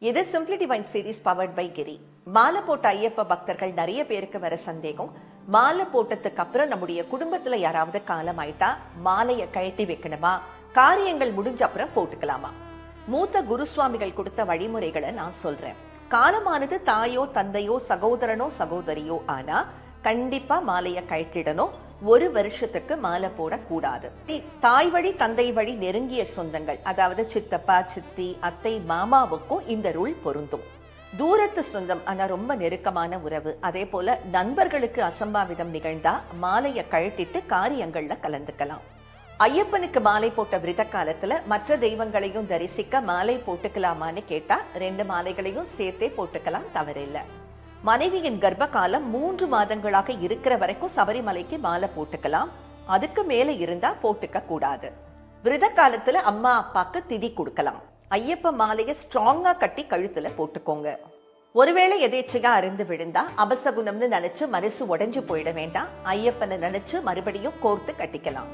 இது simply divine series powered by Giri. மாலை போட்ட ஐயப்ப பக்தர்கள் நிறைய பேருக்கு வர சந்தேகம். மாலை போட்டதுக்கு அப்புறம் நம்முடைய குடும்பத்துல யாராவது காலம் ஆயிட்டா மாலையை கழட்டி வைக்கணுமா? காரியங்கள் முடிஞ்ச அப்புறம் போட்டுக்கலாமா? மூத்த குருசுவாமிகள் கொடுத்த வழிமுறைகளை நான் சொல்றேன். காலமானது தாயோ தந்தையோ சகோதரனோ சகோதரியோ ஆனா கண்டிப்பா மாலையை கழட்டிடணும். ஒரு வருஷத்துக்கு மாலை போடக்கூடாது. தாய் வழி தந்தை வழி நெருங்கிய சொந்தங்கள் அதாவது சித்தப்பா சித்தி அத்தை மாமாவுக்கும் இந்த ரூல் பொருந்தும். தூரத்து சொந்தம் ஆனா ரொம்ப நெருக்கமான உறவு. அதே போல நண்பர்களுக்கு அசம்பாவிதம் நிகழ்ந்தா மாலையை கழட்டிட்டு காரியங்கள்ல கலந்துக்கலாம். ஐயப்பனுக்கு மாலை போட்ட விரத காலத்துல மற்ற தெய்வங்களையும் தரிசிக்க மாலை போட்டுக்கலாமான்னு கேட்டா ரெண்டு மாலைகளையும் சேர்த்தே போட்டுக்கலாம் தவறில்லை. மனைவியின் கர்ப்ப காலம் மூன்று மாதங்களாக இருக்கிற வரைக்கும் சபரிமலைக்கு மாலை போட்டுக்கலாம். அதுக்கு மேல இருந்தா போட்டுக்க கூடாது. விரத காலத்துல அம்மா அப்பாக்கு திதி கொடுக்கலாம். ஐயப்ப மாலையை ஸ்ட்ராங்கா கட்டி கழுத்துல போட்டுக்கோங்க. ஒருவேளை எதேச்சையா அறிந்து விழுந்தா அபசகுணம்னு நினைச்சு மனசு உடைஞ்சு போயிட வேண்டாம். ஐயப்பனை நினைச்சு மறுபடியும் கோர்த்து கட்டிக்கலாம்.